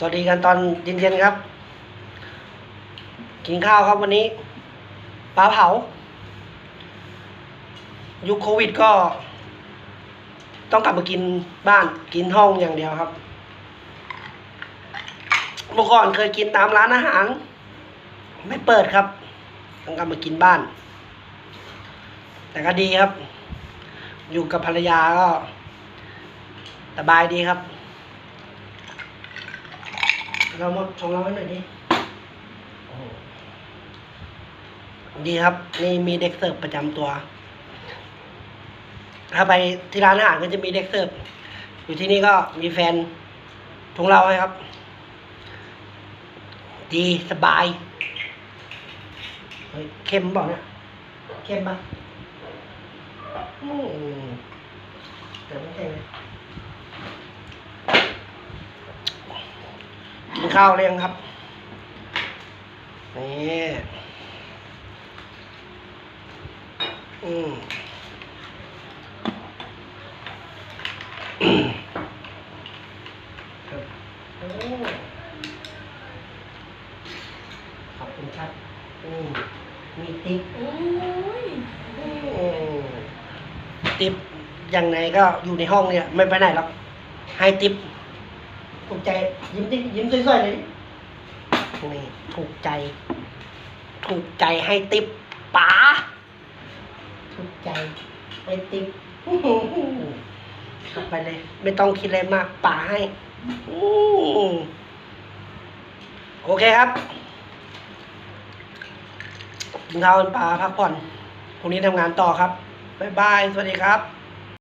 สวัสดีกันตอนเย็นๆครับ กินข้าวครับวันนี้ปลาเผา ยุคโควิดก็ ต้องกลับมากินบ้านกินห้องอย่างเดียวครับ เมื่อก่อนเคยกินตามร้านอาหาร ไม่เปิดครับ ต้องกลับมากินบ้าน แต่ก็ดีครับ อยู่กับภรรยาก็สบายดีครับ เรามาชงราไว้หน่อยดิดีครับ นี่มีเด็กเสิร์ฟประจำตัว ถ้าไปที่ร้านอาหารก็จะมีเด็กเสิร์ฟอยู่ที่นี่ก็มีแฟนชงเราให้ครับ ดีสบายเฮ้ยเค็มบอกเนี่ยเค็มปะอืมแต่ไม่เค็มเลยกิน ข้าวเรียงครับ นี่อืมครับโอ้ขอบคุณครับอืมมีติ๊บโอ้ยอืมติ๊บยังไงก็อยู่ในห้องเนี่ย ไม่ไปไหนหรอก ให้ติ๊บ ถูกใจ ยิ้มดิยิ้มสวยๆเลยนี่ถูกใจ ถูกใจให้ติ๊บป๋าถูกใจให้ติ๊บข้าไปเลย ไม่ต้องคิดอะไรมากป๋าให้โอเคครับกินข้าวกันปลาพักผ่อนพรุ่งนี้ทำงานต่อครับ บ๊ายบาย สวัสดีครับ